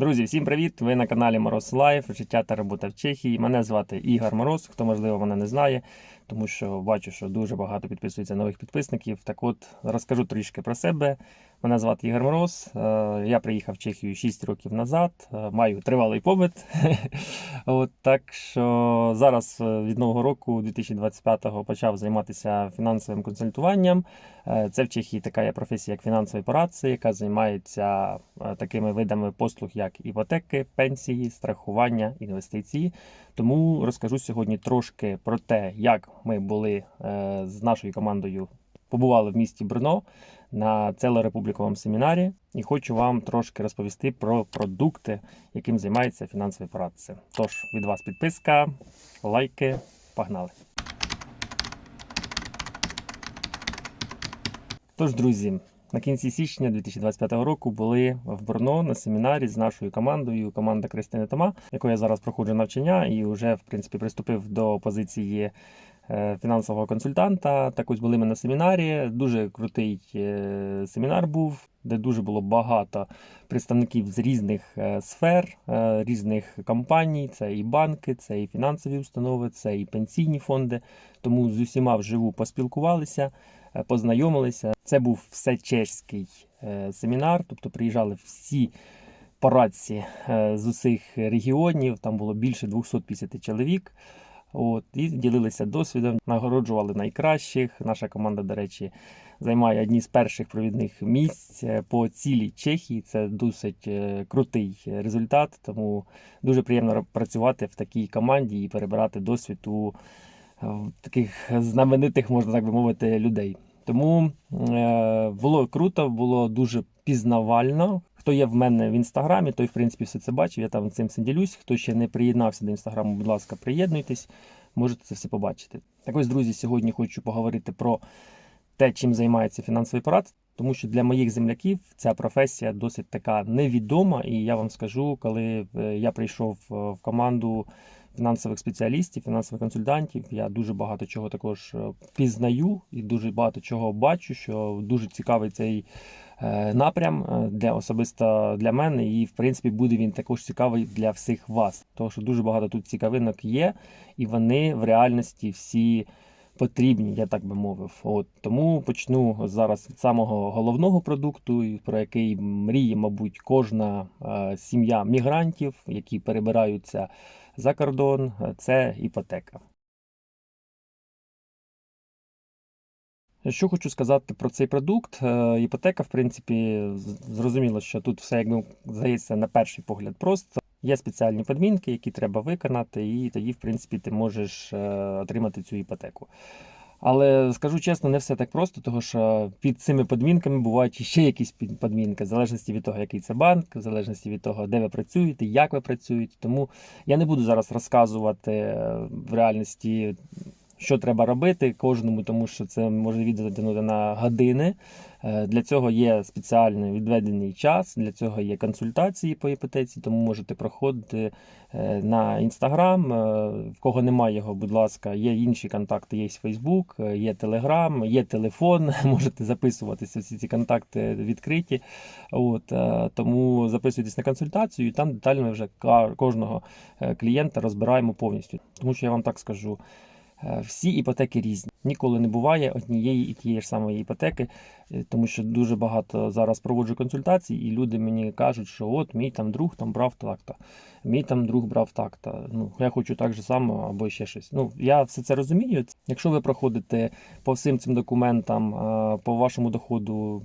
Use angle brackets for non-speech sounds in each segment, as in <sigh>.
Друзі, всім привіт! Ви на каналі Мороз Лайф, життя та робота в Чехії. Мене звати Ігор Мороз, хто можливо мене не знає, тому що бачу, що дуже багато підписується нових підписників. Так от розкажу трішки про себе. Мене звати Ігор Мороз. е, Я приїхав в Чехію 6 років назад, е, маю тривалий побит. <laughs> От так що зараз е, від нового року, 2025-го, почав займатися фінансовим консультуванням. Це в Чехії така є професія, як фінансовий операції, яка займається такими видами послуг, як іпотеки, пенсії, страхування, інвестиції. Тому розкажу сьогодні трошки про те, як ми були з нашою командою, побували в місті Брно на целорепубліковому семінарі, і хочу вам трошки розповісти про продукти, яким займається фінансовий операція. Тож від вас підписка, лайки, погнали! Тож, друзі, на кінці січня 2025 року були в Брно на семінарі з нашою командою, команда Кристини Тома, якою я зараз проходжу навчання і вже в принципі приступив до позиції фінансового консультанта. Так ось були ми на семінарі. Дуже крутий е, семінар був, де дуже було багато представників з різних е, сфер, е, різних компаній. Це і банки, це і фінансові установи, це і пенсійні фонди. Тому з усіма вживу поспілкувалися е, познайомилися. Це був все чеський е, семінар, тобто приїжджали всі порадці е, з усіх регіонів, там було більше 250 чоловік. От, і ділилися досвідом, нагороджували найкращих. Наша команда, до речі, займає одні з перших провідних місць е, по цілій Чехії. Це досить е, крутий результат, тому дуже приємно працювати в такій команді і перебирати досвід у е, таких знаменитих, можна так би мовити, людей. Тому було круто, було дуже пізнавально. Хто є в мене в інстаграмі, той в принципі все це бачив. Я там цим ділюсь. Хто ще не приєднався до інстаграму, будь ласка, приєднуйтесь, можете це все побачити. Так ось, друзі, сьогодні хочу поговорити про те, чим займається фінансовий парад, тому що для моїх земляків ця професія досить така невідома. І я вам скажу, коли е, я прийшов е, в команду фінансових спеціалістів, фінансових консультантів, я дуже багато чого також е, пізнаю і дуже багато чого бачу, що дуже цікавий цей е, напрям е, для особисто для мене, і в принципі буде він також цікавий для всіх вас. Тому що дуже багато тут цікавинок є, і вони в реальності всі потрібні, я так би мовив. От тому почну зараз від самого головного продукту, про який мріє, мабуть, кожна сім'я мігрантів, які перебираються за кордон. е, Це іпотека. Що хочу сказати про цей продукт. Е, Іпотека, в принципі, зрозуміло, що тут все, якби здається, на перший погляд просто. Є спеціальні подмінки, які треба виконати, і тоді, в принципі, ти можеш е, отримати цю іпотеку. Але скажу чесно, не все так просто, тому що під цими подмінками бувають ще якісь подмінки, в залежності від того, який це банк, в залежності від того, де ви працюєте, як ви працюєте. Тому я не буду зараз розказувати е, в реальності, що треба робити кожному, тому що це може відео на години. Е, Для цього є спеціальний відведений час, для цього є консультації по іпотеці, тому можете проходити е, на інстаграм. В кого немає його, будь ласка, є інші контакти, є Фейсбук, є Телеграм, є телефон. <laughs> Можете записуватися. Всі ці контакти відкриті. От, е, тому записуйтесь на консультацію, і там детально ми вже кожного е, клієнта розбираємо повністю. Тому що я вам так скажу. Е, Всі іпотеки різні. Ніколи не буває однієї і тієї ж самої іпотеки, е, тому що дуже багато зараз проводжу консультацій, і люди мені кажуть, що от мій там друг там брав так-то, мій там друг брав так-то. Ну, я хочу так же само або ще щось. Ну, я все це розумію. Якщо ви проходите по всім цим документам, е, по вашому доходу,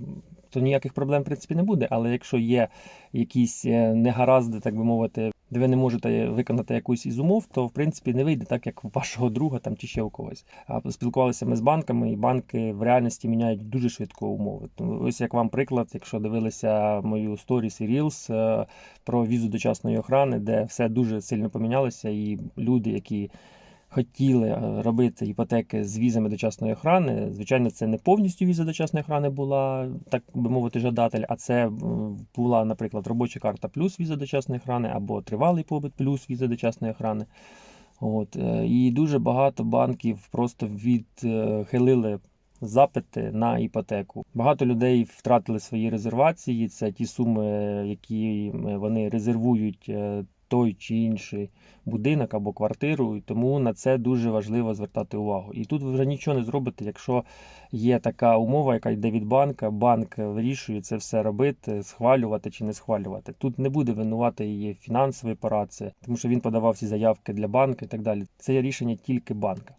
то ніяких проблем в принципі не буде. Але якщо є якісь негаразди, так би мовити, де ви не можете виконати якусь із умов, то в принципі не вийде так, як у вашого друга там чи ще у когось. А спілкувалися ми з банками, і банки в реальності міняють дуже швидко умови. Тому ось як вам приклад, якщо дивилися мою сторіс і Reels е, про візу дочасної охорони, де все дуже сильно помінялося, і люди, які хотіли е, робити іпотеки з візами дочасної охорони. Звичайно, це не повністю віза дочасної охорони була, так би мовити, жадатель, а це була, наприклад, робоча карта плюс віза дочасної охорони або тривалий побит плюс віза дочасної охорони. От, е, і дуже багато банків просто відхилили запити на іпотеку. Багато людей втратили свої резервації. Це ті суми, які вони резервують е, той чи інший будинок або квартиру, і тому на це дуже важливо звертати увагу. І тут ви вже нічого не зробите, якщо є така умова, яка йде від банка. Банк вирішує це все робити, схвалювати чи не схвалювати. Тут не буде винувати її фінансові операції, тому що він подавав всі заявки для банку і так далі. Це є рішення тільки банка.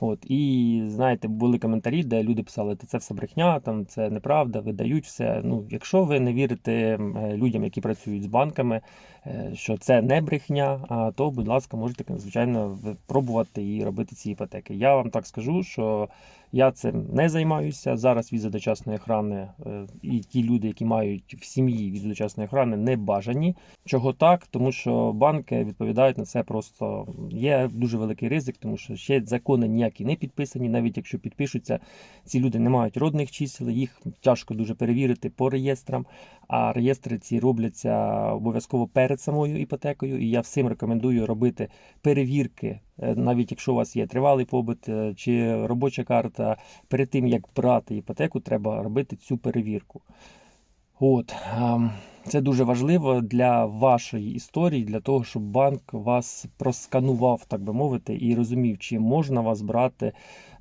От і знаєте, були коментарі, де люди писали, що це все брехня, там це неправда, видають все. Ну, якщо ви не вірите е, людям, які працюють з банками, е, що це не брехня, то, будь ласка, можете звичайно ви- пробувати і робити ці іпотеки. Я вам так скажу, що я цим не займаюся. Зараз візи дочасної охорони е, і ті люди, які мають в сім'ї візи дочасної охорони, не бажані. Чого так? Тому що банки відповідають на це просто є дуже великий ризик, тому що ще закони ніякі не підписані. Навіть якщо підпишуться, ці люди не мають родних чисел, їх тяжко дуже перевірити по реєстрам. А реєстри ці робляться обов'язково перед самою іпотекою. І я всім рекомендую робити перевірки, е, навіть якщо у вас є тривалий побит е, чи робоча карта. Перед тим як брати іпотеку, треба робити цю перевірку. От ем, це дуже важливо для вашої історії, для того, щоб банк вас просканував, так би мовити, і розумів, чи можна вас брати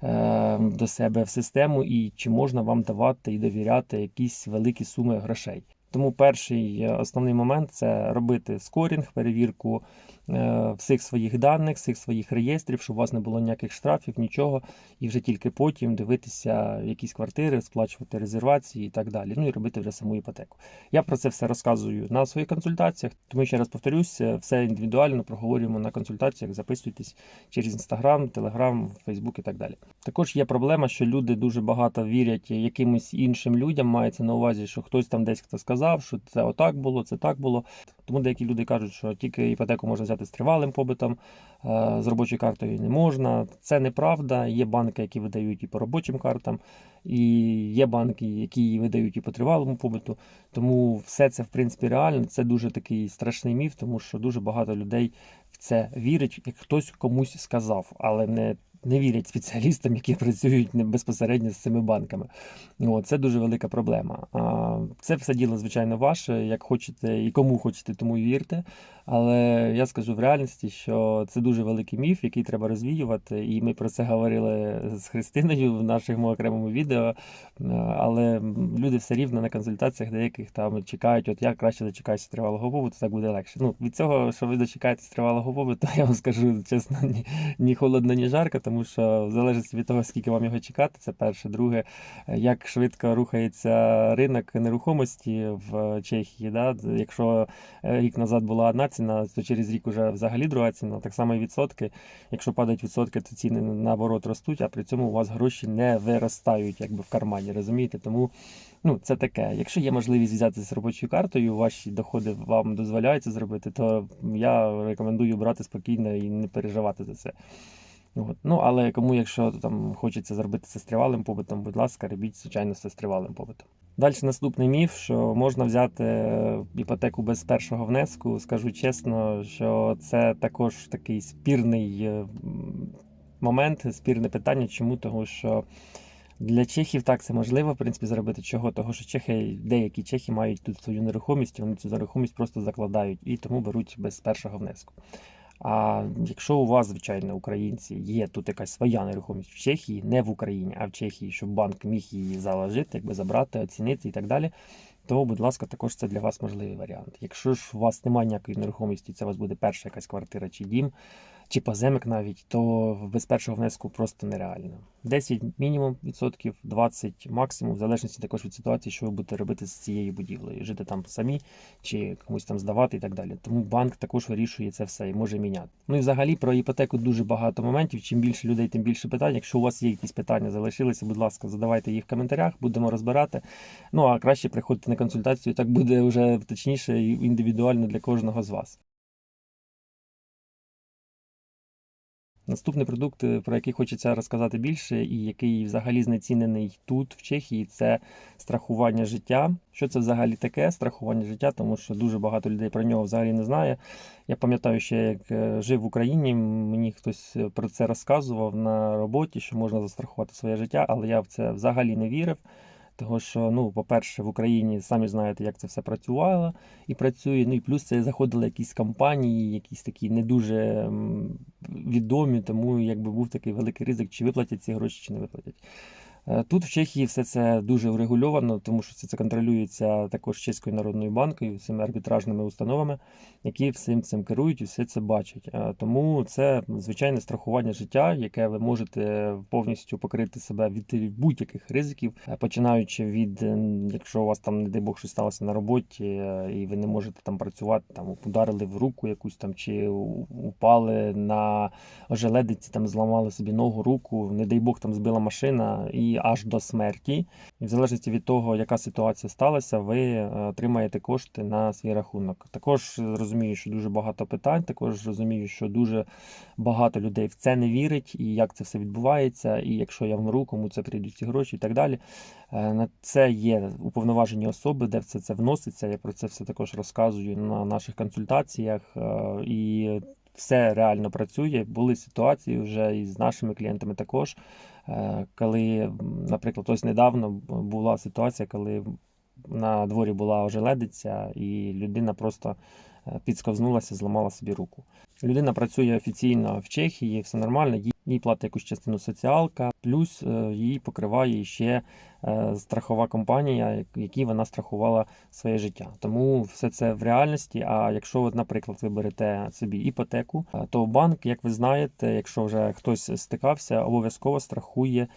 е, до себе в систему, і чи можна вам давати і довіряти якісь великі суми грошей. Тому перший е, основний момент це робити скорінг, перевірку е, всіх своїх даних, всіх своїх реєстрів, щоб у вас не було ніяких штрафів, нічого, і вже тільки потім дивитися якісь квартири, сплачувати резервації і так далі. Ну і робити вже саму іпотеку. Я про це все розказую на своїх консультаціях, тому ще раз повторюсь, е, все індивідуально проговорюємо на консультаціях, записуйтесь через інстаграм, телеграм, фейсбук і так далі. Також є проблема, що люди дуже багато вірять якимось іншим людям. Мається на увазі, що хтось там десь хто сказав, що це отак було, це так було. Тому деякі люди кажуть, що тільки іпотеку можна взяти з тривалим побитом, е, з робочою картою не можна. Це неправда. Є банки, які видають і по робочим картам, і є банки, які видають і по тривалому побиту. Тому все це в принципі реально. Це дуже такий страшний міф, тому що дуже багато людей в це вірить, як хтось комусь сказав, але не. Не вірять спеціалістам, які працюють безпосередньо з цими банками. От, це дуже велика проблема. Це все діло, звичайно, ваше. Як хочете і кому хочете, тому вірте. Але я скажу в реальності, що це дуже великий міф, який треба розвіювати. І ми про це говорили з Христиною в нашому окремому відео. Але люди все рівно на консультаціях деяких там чекають, от я краще дочекаюся тривалого побуту, так буде легше. Ну, від цього, що ви дочекаєтесь тривалого побуту, я вам скажу чесно, ні, ні холодно, ні жарко, тому що в залежності від того, скільки вам його чекати, це перше. Друге, як швидко рухається ринок нерухомості в Чехії. Да? Якщо е, рік назад була одна ціна, то через рік вже взагалі друга ціна. Так само і відсотки. Якщо падають відсотки, то ціни наоборот ростуть, а при цьому у вас гроші не виростають якби в кармані. Розумієте? Тому ну, це таке. Якщо є можливість взяти з робочою картою, ваші доходи вам дозволяють це зробити, то я рекомендую брати спокійно і не переживати за це. От. Ну, але кому, якщо там хочеться зробити це з тривалим побитом, будь ласка, робіть, звичайно, це з тривалим побитом. Далі наступний міф, що можна взяти е, іпотеку без першого внеску. Скажу чесно, що це також такий спірний е, момент, спірне питання. Чому? Тому що для чехів так це можливо, в принципі, зробити. Чого? Того, що чехи, деякі чехи мають тут свою нерухомість, вони цю нерухомість просто закладають і тому беруть без першого внеску. А якщо у вас, звичайно, українці, є тут якась своя нерухомість в Чехії, не в Україні, а в Чехії, щоб банк міг її заложити, якби забрати, оцінити і так далі, то, будь ласка, також це для вас можливий варіант. Якщо ж у вас немає ніякої нерухомості, це у вас буде перша якась квартира чи дім, чи поземик навіть, то без першого внеску просто нереально. 10 мінімум відсотків, 20 максимум, в залежності також від ситуації, що ви будете робити з цією будівлею, жити там самі чи комусь там здавати і так далі. Тому банк також вирішує це все і може міняти. Ну і взагалі про іпотеку дуже багато моментів. Чим більше людей, тим більше питань. Якщо у вас є якісь питання, залишилися, будь ласка, задавайте їх в коментарях, будемо розбирати. Ну а краще приходьте на консультацію, так буде вже точніше і індивідуально для кожного з вас. Наступний продукт, е, про який хочеться розказати більше, і який взагалі знецінений тут, в Чехії, це страхування життя. Що це взагалі таке страхування життя? Тому що дуже багато людей про нього взагалі не знає. Я пам'ятаю, ще як е, жив в Україні, мені хтось е, про це розказував на роботі, що можна застрахувати своє життя, але я в це взагалі не вірив. Того що, ну, по-перше, в Україні самі знаєте, як це все працювало і працює. Ну і плюс це заходили якісь компанії, якісь такі не дуже відомі, тому якби був такий великий ризик, чи виплатять ці гроші, чи не виплатять. Е, Тут в Чехії все це дуже врегульовано, тому що це контролюється також Чеською народною банкою, цими арбітражними установами, які всім цим керують і все це бачать. Е, Тому це звичайне страхування життя, яке ви можете повністю покрити себе від будь-яких ризиків, е, починаючи від якщо у вас там, не дай Бог, щось сталося на роботі, і ви не можете там працювати, там ударили в руку якусь там, чи упали на ожеледиці, там зламали собі ногу, руку, не дай Бог, там збила машина і аж до смерті. І в залежності від того, яка ситуація сталася, ви е, отримаєте кошти на свій рахунок. Також розумію, що дуже багато питань, також розумію, що дуже багато людей в це не вірить, і як це все відбувається, і якщо я вмру, кому це прийдуть ці гроші і так далі. Е, На це є уповноважені особи, де все це вноситься. Я про це все також розказую на наших консультаціях. е, І все реально працює. Були ситуації вже і з нашими клієнтами також, коли, наприклад, ось недавно була ситуація, коли на дворі була ожеледиця, і людина просто е, підсковзнулася, зламала собі руку. Людина працює офіційно в Чехії, все нормально, їй платить якусь частину соціалка, плюс е, її покриває ще е, страхова компанія, як- якій вона страхувала своє життя. Тому все це в реальності. А якщо, от, наприклад, ви берете собі іпотеку, е, то банк, як ви знаєте, якщо вже хтось стикався, обов'язково страхує.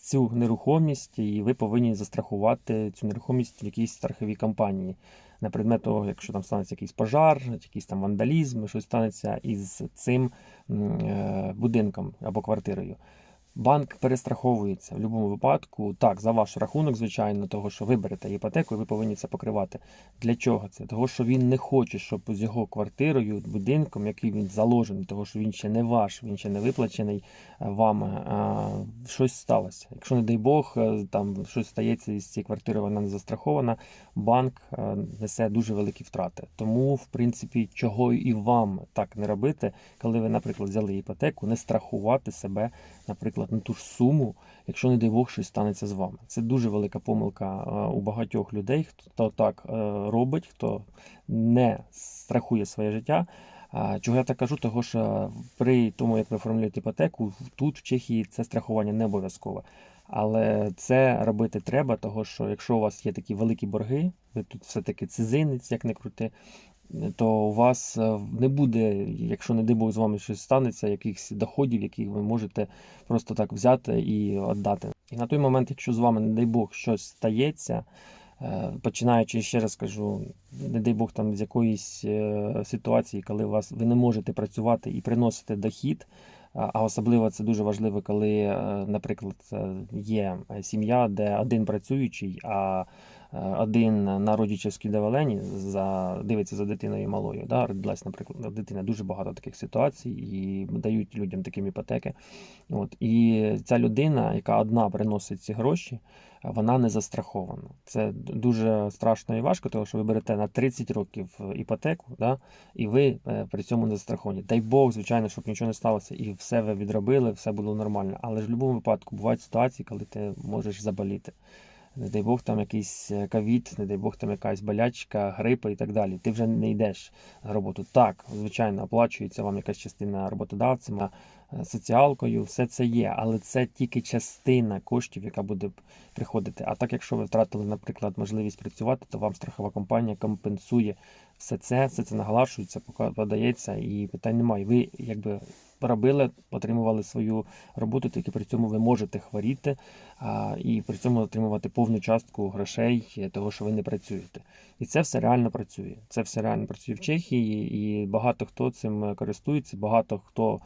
Цю нерухомість, і ви повинні застрахувати цю нерухомість в якійсь страховій компанії на предмет того, якщо там станеться якийсь пожар, якийсь там вандалізм, щось станеться із цим е, будинком або квартирою. Банк перестраховується в будь-якому випадку. Так, за ваш рахунок, звичайно, того, що ви берете іпотеку, ви повинні це покривати. Для чого це? Того, що він не хоче, щоб з його квартирою, будинком, який він заложений, того, що він ще не ваш, він ще не виплачений е, вами, е, щось сталося. Якщо, не дай Бог, е, там щось стається із цією квартирою, вона не застрахована, банк несе дуже великі втрати. Тому, в принципі, чого і вам так не робити, коли ви, наприклад, взяли іпотеку, не страхувати себе, наприклад, на ту ж суму, якщо, не дай Бог, щось станеться з вами. Це дуже велика помилка е, у багатьох людей, хто так е, робить, хто не страхує своє життя. Чого я так кажу? Того що при тому, як ви оформлюєте іпотеку, тут в Чехії це страхування не обов'язкове. Але це робити треба, того що якщо у вас є такі великі борги, ви тут все-таки цизинець, як не крути, то у вас е, не буде, якщо не дай Бог з вами щось станеться, якихось доходів, які ви можете просто так взяти і віддати. І на той момент, якщо з вами, не дай Бог, щось стається, е, починаючи, ще раз кажу, не дай Бог там з якоїсь е, ситуації, коли у вас ви не можете працювати і приносити дохід. А особливо це дуже важливо, коли, наприклад, є сім'я, де один працюючий, а один на родичівській давалені за дивиться за дитиною малою. Да? Родилась, наприклад, дитина дуже багато таких ситуацій і дають людям такі іпотеки. От і ця людина, яка одна приносить ці гроші, вона не застрахована. Це дуже страшно і важко, тому що ви берете на 30 років іпотеку, да? і ви е, при цьому не застраховані. Дай Бог, звичайно, щоб нічого не сталося, і все ви відробили, все було нормально. Але ж в будь-якому випадку бувають ситуації, коли ти можеш заболіти. Не дай Бог там якийсь е, ковід, не дай Бог там якась болячка, грипа і так далі. Ти вже не йдеш на роботу. Так, звичайно, оплачується вам якась частина роботодавцем, е, соціалкою, все це є, але це тільки частина коштів, яка буде приходити. А так, якщо ви втратили, наприклад, можливість працювати, то вам страхова компанія компенсує все це, все це наголошується, подається, і питань немає. Ви якби робили, отримували свою роботу, тільки при цьому ви можете хворіти а, і при цьому отримувати повну частку грошей, е, того, що ви не працюєте. І це все реально працює. Це все реально працює в Чехії, і багато хто цим е, користується, багато хто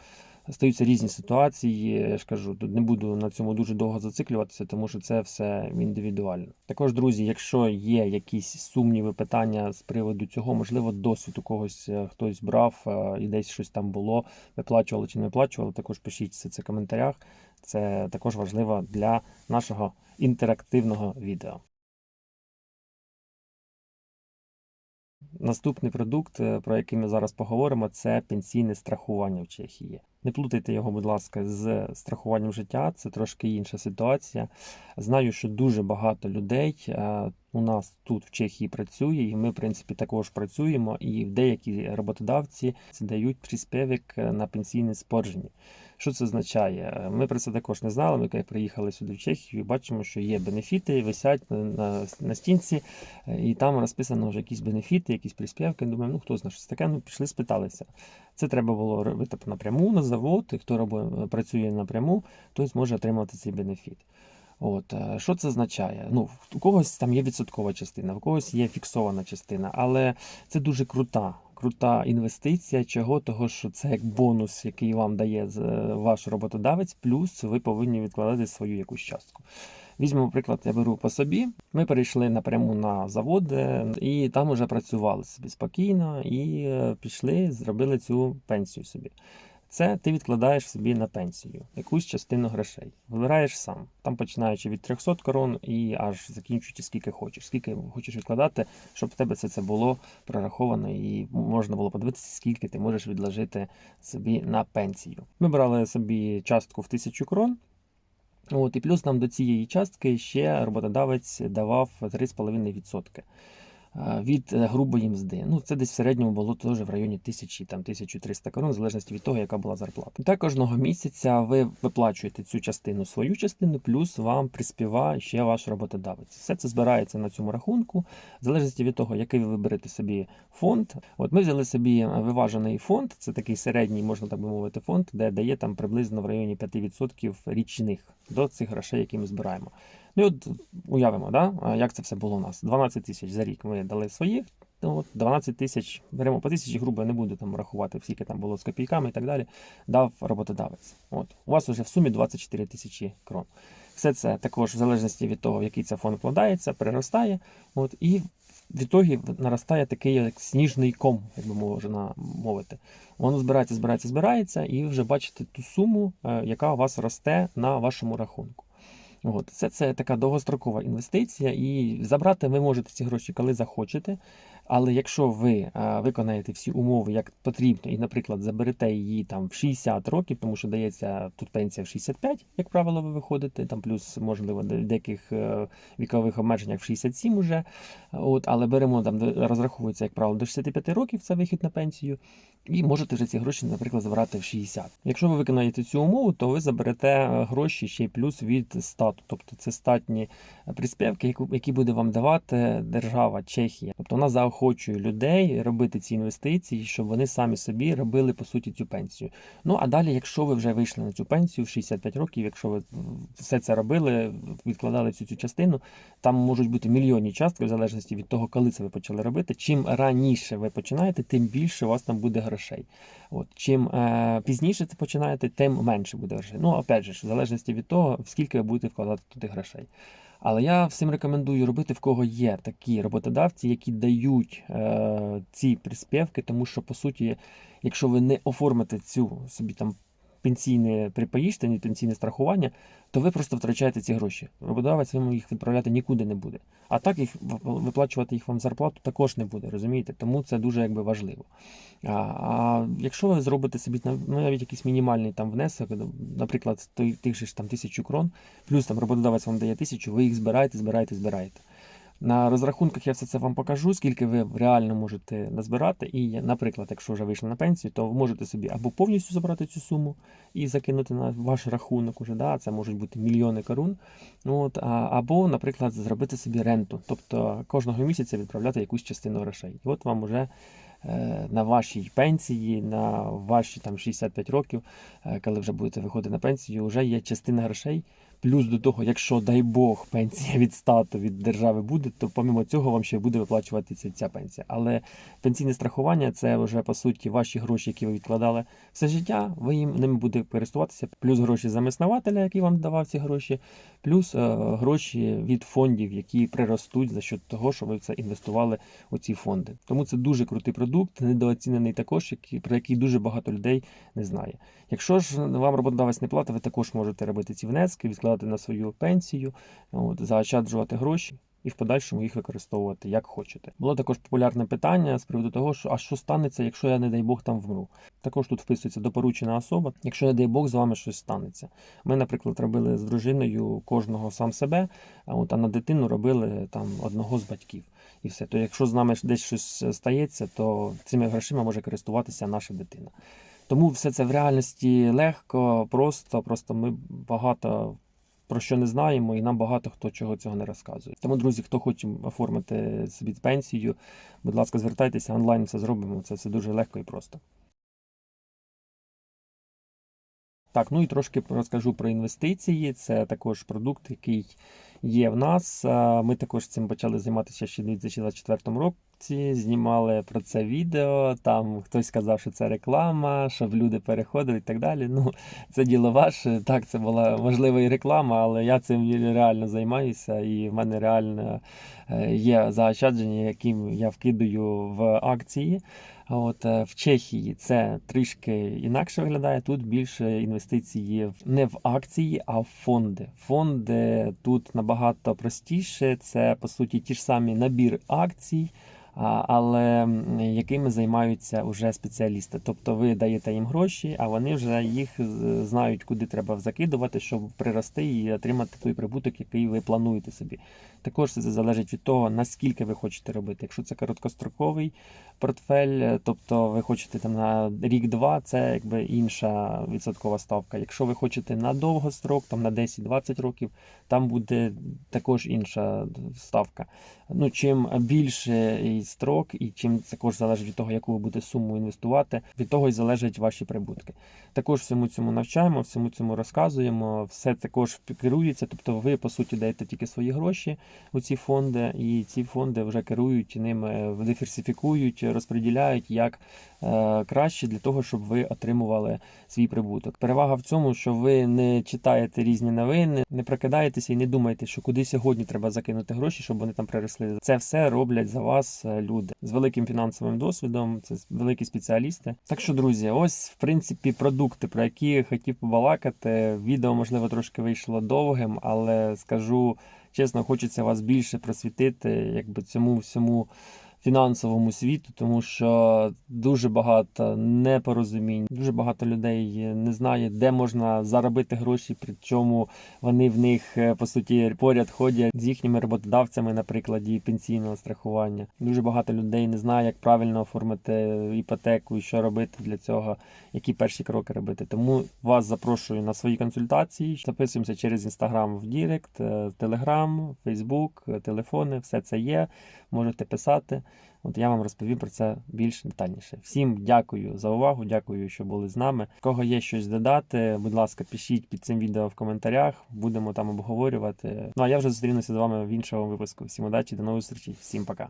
стаються різні ситуації. Я ж кажу, тут не буду на цьому дуже довго зациклюватися, тому що це все індивідуально. Також, друзі, якщо є якісь сумніви, питання з приводу цього, можливо, досвід у когось е, хтось брав е, і десь щось там було, виплачували чи не виплачували, також пишіть це в коментарях. Це також важливо для нашого інтерактивного відео. Наступний продукт, е, про який ми зараз поговоримо, це пенсійне страхування в Чехії. Не плутайте його, будь ласка, з страхуванням життя. Це трошки інша ситуація. Знаю, що дуже багато людей е, у нас тут в Чехії працює, і ми, в принципі, також працюємо. І деякі роботодавці дають приспівок на пенсійне спорження. Що це означає? Ми про це також не знали. Ми коли приїхали сюди в Чехію, бачимо, що є бенефіти, висять на, на, на стінці, е, і там розписано вже якісь бенефіти, якісь приспівки. Думаємо, ну хто знає, що це таке, ну пішли, спиталися. Це треба було робити напряму на завод, і хто робить, працює напряму, той зможе отримати цей бенефіт. От, е, Що це означає? Ну, У когось там є відсоткова частина, у когось є фіксована частина, але це дуже крута. Крута інвестиція, чого того, що це як бонус, який вам дає е, ваш роботодавець, плюс ви повинні відкладати свою якусь частку. Візьмемо приклад, я беру по собі. Ми перейшли напряму на завод е, і там уже працювали собі спокійно і пішли, зробили цю пенсію собі. Це ти відкладаєш собі на пенсію якусь частину грошей. Вибираєш сам. Там починаючи від 300 корон і аж закінчуючи скільки хочеш. Скільки хочеш відкладати, щоб в тебе все це було прораховано і можна було подивитися, скільки ти можеш відложити собі на пенсію. Ми брали собі частку в 1000 крон. От, і плюс нам до цієї частки ще роботодавець давав 3,5% е, від е, грубої мзди. Ну, це десь в середньому було теж в районі 1000, там 1300 корон, в залежності від того, яка була зарплата. Так кожного місяця ви виплачуєте цю частину, свою частину, плюс вам приспіває ще ваш роботодавець. Все це збирається на цьому рахунку, в залежності від того, який ви виберете собі фонд. От ми взяли собі е, виважений фонд, це такий середній, можна так би мовити, фонд, де дає там приблизно в районі 5% річних до цих грошей, які ми збираємо. Ну от уявимо, да, як це все було у нас. 12 тисяч за рік ми дали своїх. От 12 тисяч беремо по тисячі, грубо я не буду там рахувати, скільки там було з копійками і так далі. Дав роботодавець. От у вас вже в сумі 24 тисячі крон. Все це також в залежності від того, в який це фонд вкладається, переростає. От, і в ітогі наростає такий як сніжний ком, як би можна мовити. Воно збирається, збирається, збирається, і вже бачите ту суму, е, яка у вас росте на вашому рахунку. От, це, це така довгострокова інвестиція, і забрати ви можете ці гроші, коли захочете. Але якщо ви а, виконаєте всі умови, як потрібно, і, наприклад, заберете її там в 60 років, тому що дається тут пенсія в 65, як правило, ви виходите, там плюс, можливо, де- деяких е, вікових обмеженнях в 67 уже. От, але беремо там, розраховується, як правило, до 65 років це вихід на пенсію, і можете вже ці гроші, наприклад, забрати в 60. Якщо ви виконаєте цю умову, то ви заберете е, гроші ще й плюс від стату, тобто це статні приспівки, які буде вам давати держава Чехія. Тобто вона заохочує людей робити ці інвестиції, щоб вони самі собі робили по суті цю пенсію. Ну а далі, якщо ви вже вийшли на цю пенсію в 65 років, якщо ви все це робили, відкладали всю цю частину, там можуть бути мільйонні частки в залежності від того, коли це ви почали робити. Чим раніше ви починаєте, тим більше у вас там буде грошей. От чим е, пізніше це починаєте, тим менше буде грошей. Ну опять же, в залежності від того, скільки ви будете вкладати туди грошей. Але я всім рекомендую робити в кого є такі роботодавці, які дають е, ці приспівки, тому що по суті, якщо ви не оформите цю собі там пенсійне припаїжте, пенсійне страхування, то ви просто втрачаєте ці гроші. Роботодавець вам їх відправляти нікуди не буде. А так їх виплачувати їх вам зарплату також не буде, розумієте? Тому це дуже якби важливо. А, а якщо ви зробите собі ну, навіть якийсь мінімальний там внесок, ну, наприклад, тих же ж там тисячу крон, плюс там роботодавець вам дає тисячу, ви їх збираєте, збираєте, збираєте. На розрахунках я все це вам покажу, скільки ви реально можете назбирати. І, наприклад, якщо вже вийшли на пенсію, то ви можете собі або повністю забрати цю суму і закинути на ваш рахунок уже, да, це можуть бути мільйони корун. От, або, наприклад, зробити собі ренту, тобто кожного місяця відправляти якусь частину грошей. І от вам уже е, на вашій пенсії, на ваші там 65 років, е, коли вже будете виходити на пенсію, вже є частина грошей Плюс до того, якщо дай Бог пенсія від стату від держави буде, то помимо цього вам ще буде виплачуватися ця пенсія. Але пенсійне страхування це вже по суті ваші гроші, які ви відкладали все життя. Ви їм ними будете користуватися. Плюс гроші замиснавателя, який вам давав ці гроші, плюс е, гроші від фондів, які приростуть за счет того, що ви це інвестували у ці фонди. Тому це дуже крутий продукт, недооцінений також, який про який дуже багато людей не знає. Якщо ж вам роботодавець не платить, ви також можете робити ці внески, відкладати на свою пенсію, от, заощаджувати гроші. І в подальшому їх використовувати як хочете. Було також популярне питання з приводу того, що а що станеться, якщо я, не дай Бог, там вмру. Також тут вписується допоручена особа, якщо, не дай Бог, з вами щось станеться. Ми, наприклад, робили з дружиною кожного сам себе, а от а на дитину робили там одного з батьків. І все. То якщо з нами десь щось стається, то цими грошима може користуватися наша дитина. Тому все це в реальності легко, просто, просто ми багато про що не знаємо, і нам багато хто чого цього не розказує. Тому, друзі, хто хоче оформити собі пенсію, будь ласка, звертайтеся онлайн, все зробимо. Це все дуже легко і просто. Так, ну і трошки розкажу про інвестиції. Це також продукт, який є в нас. Ми також цим почали займатися ще в 2024 році. Знімали про це відео. Там хтось сказав, що це реклама, щоб люди переходили і так далі. Ну, це діло ваше. Так, це була можливо і реклама, але я цим реально займаюся, і в мене реально е, є заощадження, яким я вкидаю в акції. От е, в Чехії це трішки інакше виглядає. Тут більше інвестиції не в акції, а в фонди. Фонди тут набагато простіше. Це по суті ті ж самі набір акцій. Але якими займаються вже спеціалісти. Тобто ви даєте їм гроші, а вони вже їх знають, куди треба закидувати, щоб прирости і отримати той прибуток, який ви плануєте собі. Також це залежить від того, наскільки ви хочете робити. Якщо це короткостроковий портфель, тобто ви хочете там на рік-два, це якби інша відсоткова ставка. Якщо ви хочете на довгострок, там на 10-20 років, там буде також інша ставка. Ну, чим більше строк, і чим також залежить від того, яку ви будете суму інвестувати, від того і залежать ваші прибутки. Також всьому цьому навчаємо, всьому цьому розказуємо, все також керується. Тобто ви по суті даєте тільки свої гроші у ці фонди, і ці фонди вже керують ними, диверсифікують, розподіляють як е, краще для того, щоб ви отримували свій прибуток. Перевага в цьому, що ви не читаєте різні новини, не прокидаєтеся і не думаєте, що куди сьогодні треба закинути гроші, щоб вони там приросли. Це все роблять за вас е, люди з великим фінансовим досвідом. Це великі спеціалісти. Так що, друзі, ось в принципі продукти, про які хотів побалакати. Відео можливо трошки вийшло довгим, але скажу чесно, хочеться вас більше просвітити, якби цьому всьому фінансовому світу, тому що дуже багато непорозумінь, дуже багато людей не знає, де можна заробити гроші, причому вони в них е, по суті поряд ходять з їхніми роботодавцями на прикладі пенсійного страхування. Дуже багато людей не знає, як правильно оформити іпотеку і що робити для цього, які перші кроки робити. Тому вас запрошую на свої консультації. Записуємося через інстаграм в Дірект, Телеграм, Фейсбук, телефони, все це є. Можете писати. От я вам розповім про це більш детальніше. Всім дякую за увагу, дякую, що були з нами. Кого є щось додати, будь ласка, пишіть під цим відео в коментарях, будемо там обговорювати. Ну а я вже зустрінуся з вами в іншому випуску. Всім удачі, до нових зустрічей, всім пока.